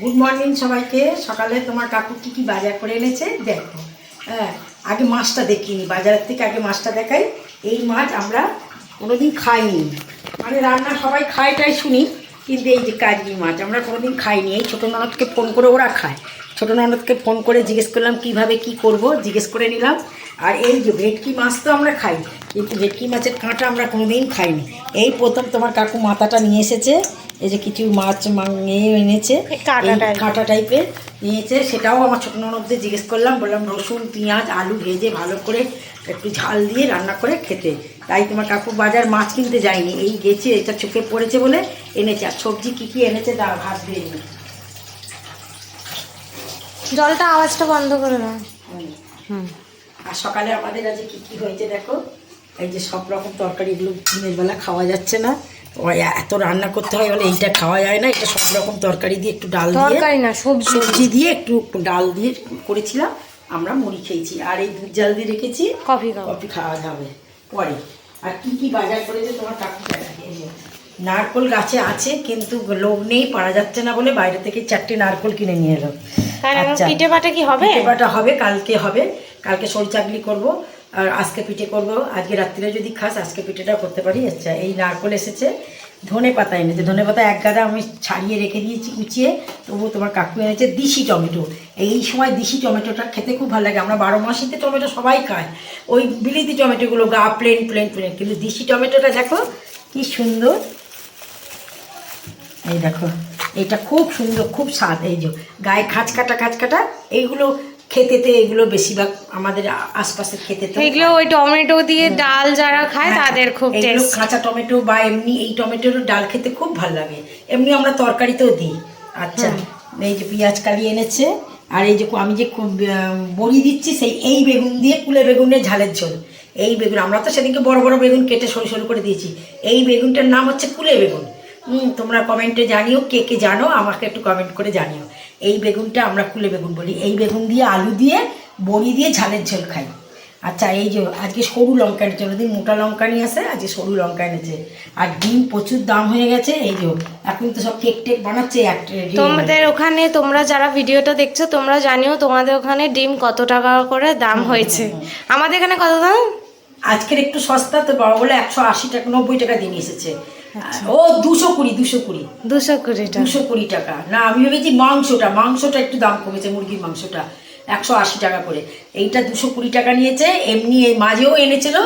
Good morning সবাইকে। সকালে তোমার কাকু কি কি বাজার করে এনেছে? দেখো। হ্যাঁ আগে মাছটা দেখিনি। বাজারের থেকে আগে মাছটা দেখাই। এই মাছ আমরা কোনোদিন খাইনি। মানে রান্না সবাই খায় টাই শুনি। কিন্তু এই যে কাজলি মাছ, আমরা কোনোদিন খাইনি। এই ছোটো ননদকে ফোন করে ওরা খায়। ছোটো ননদকে ফোন করে জিজ্ঞেস করলাম, কীভাবে কি করব? জিজ্ঞেস করে নিলাম। আর এই যে ভেটকি মাছ তো আমরা খাই। কিন্তু ভেটকি মাছের কাঁটা আমরা কোনোদিন খাইনি। এই প্রথম তোমার কাকু মাথাটা নিয়ে এসেছে এই যে কিছু মাছ মাং- এ এনেছে কাঁটা কাঁটা টাইপের নিয়েছে সেটাও আমার ছোটো ননদদের জিজ্ঞেস করলাম বললাম রসুন পেঁয়াজ আলু ভেজে ভালো করে একটু ঝাল দিয়ে রান্না করে খেতে। তাই তোমার কাকু বাজার মাছ কিনতে যায়নি এই গেছে এটা চোখে পড়েছে বলে এনেছে। আর সবজি কী কী এনেছে তা ভাত দিয়ে নি। জলটা আওয়াজটা বন্ধ করে দাও। হুম। হুম। আর সকালে আমাদের আজকে কী কী হয়েছে দেখো? এই যে সব রকম তরকারি এগুলো দিনের বেলা খাওয়া যাচ্ছে না। এত রান্না করতে হয় বলে এইটা খাওয়া যায় না এটা সব রকম তরকারি দিয়ে একটু ডাল দিয়ে তরকারি না সবজি। সবজি দিয়ে একটু ডাল দিয়ে করেছিলাম। আমরা মুড়ি খেয়েছি। আর এই দুধ জাল দিয়ে রেখেছি কফি কফি খাওয়া যাবে পরে। আর কি কি বাজার করেছে তোমার কাকু নারকোল গাছে আছে কিন্তু লোক নেই পারা যাচ্ছে না বলে বাইরে থেকে চারটে নারকোল কিনে নিয়ে এলো। আচ্ছা। পিঠে পাটা কি হবে? পিঠেপাটা হবে কালকে হবে। কালকে সরি চাকলি করব। আর আজকে পিঠে করব। আজকে রাত্রিরে যদি খাস, আজকে পিঠেটা করতে পারি। আচ্ছা এই নারকোল এসেছে। ধনে পাতা এনেছে। ধনে পাতা এক গাদা আমি ছাড়িয়ে রেখে দিয়েছি, কুচিয়ে। তবু তোমার কাকু এনেছে দিশি টমেটো। এই সময় দিশি টমেটোটা খেতে খুব ভালো লাগে। আমরা বারো মাসিতে টমেটো সবাই খায় ওই বিলিতি টমেটোগুলো গা প্লেন প্লেন প্লেন। কিন্তু দিশি টমেটোটা দেখো, কি সুন্দর। এই দেখো এটা খুব সুন্দর, খুব স্বাদ। এই যে, গায়ে খাঁচ কাটা খাঁচ কাটা এইগুলো খেতেতে এগুলো বেশিরভাগ আমাদের আশপাশের খেতেতে এগুলো ওই টমেটো দিয়ে ডাল যারা খায় হ্যাঁ, তাদের খুব কাঁচা টমেটো বা এমনি এই টমেটোর ডাল খেতে খুব ভালো লাগে। এমনি আমরা তরকারিতেও দিই। আচ্ছা এই যে পেঁয়াজ কালি এনেছে আর এই যে আমি যে বড়ি দিচ্ছি সেই এই বেগুন দিয়ে কুলে বেগুনের ঝালের ঝোল। এই বেগুন আমরা তো সেদিনকে বড় বড় বেগুন কেটে সরু সরু করে দিয়েছি। এই বেগুনটার নাম হচ্ছে কুলে বেগুন। তোমরা কমেন্টে জানিও কে কে জানো আমাকে একটু কমেন্ট করে জানিও। এই বেগুনটা আমরা কুলে বেগুন বলি। এই বেগুন দিয়ে আলু দিয়ে বড়ি দিয়ে ঝালের ঝোল খাই। আচ্ছা এই যে আজকে সরু লঙ্কা এনেছে। ওদিন মোটা লঙ্কা নিয়ে আসে আজকে সরু লঙ্কা এনেছে। আর ডিম প্রচুর দাম হয়ে গেছে এই যে এখন তো সব কেক টেক বানাচ্ছে। তোমাদের ওখানে তোমরা যারা ভিডিওটা দেখছ তোমরা জানিও তোমাদের ওখানে ডিম কত টাকা করে দাম হয়েছে। আমাদের এখানে কত দাম? আজকের একটু সস্তা তো বাবা বলে একশো আশি টাকা নব্বই টাকা দিয়ে নিয়ে এসেছে। ও দুশো কুড়ি দুশো কুড়ি। দুশো কুড়ি দুশো কুড়ি টাকা। না আমি ভেবেছি মাংসটা মাংসটা একটু দাম কমেছে মুরগির মাংসটা একশো আশি টাকা করে। এইটা দুশো কুড়ি টাকা নিয়েছে এমনি এই মাঝেও এনেছিল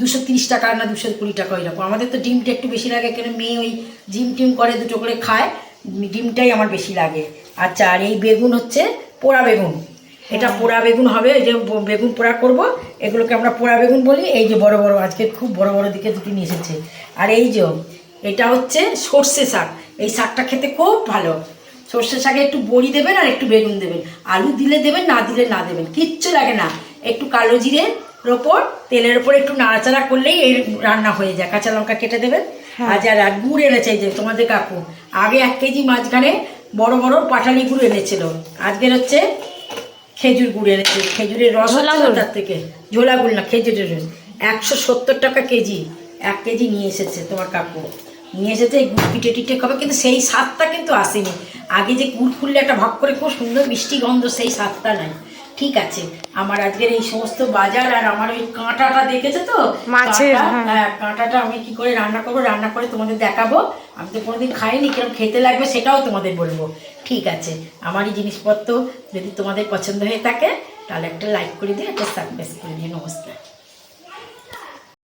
দুশো তিরিশ টাকা না দুশো কুড়ি টাকা ওইরকম। আমাদের তো ডিমটা একটু বেশি লাগে কেন মেয়ে ওই জিম টিম করে দুটো করে খায় ডিমটাই আমার বেশি লাগে। আচ্ছা আর এই বেগুন হচ্ছে পোড়া বেগুন। এটা পোড়া বেগুন হবে এই যে বেগুন পোড়া করব এগুলোকে আমরা পোড়া বেগুন বলি। এই যে বড় বড় আজকে খুব বড় বড় দিকে দুটি নিয়ে এসেছে। আর এই যে এটা হচ্ছে সর্ষে শাক। এই শাকটা খেতে খুব ভালো। সর্ষে শাকে একটু বড়ি দেবেন আর একটু বেগুন দেবেন। আলু দিলে দেবেন না দিলে না দেবেন। কিচ্ছু লাগে না। একটু কালো জিরের ওপর তেলের ওপর একটু নাড়াচাড়া করলেই এই রান্না হয়ে যায়। কাঁচা লঙ্কা কেটে দেবেন। আর যারা গুড় এনেছে যে তোমাদের কাকু আগে এক কেজি মাঝখানে বড় বড় পাটালি গুড় এনেছিল। আজকের হচ্ছে খেজুর গুড় এনেছে। খেজুরের রস হচ্ছে থেকে। ঝোলা গুড় না খেজুরের রস। একশো সত্তর টাকা কেজি। এক কেজি নিয়ে এসেছে তোমার কাকু। নিয়ে এসেছে এই গুড় পিঠে টিটে খাবে কিন্তু সেই স্বাদটা কিন্তু আসেনি। আগে যে গুড় খুললে একটা ভাগ করে খুব সুন্দর মিষ্টি গন্ধ সেই স্বাদটা নাই। ঠিক আছে আমার আজকের এই সমস্ত বাজার আর আমার ওই কাঁটাটা দেখেছে তো? মাছের, হ্যাঁ। হ্যাঁ কাঁটাটা আমি কি করে রান্না করব? রান্না করে তোমাদের দেখাবো। আমি তো কোনোদিন খাইনি কীরকম খেতে লাগবে সেটাও তোমাদের বলব। ঠিক আছে আমার এই জিনিসপত্র যদি তোমাদের পছন্দ হয়ে থাকে তাহলে একটা লাইক করে দিয়ে একটা সাবস্ক্রাইব করে দিয়ে নমস্কার।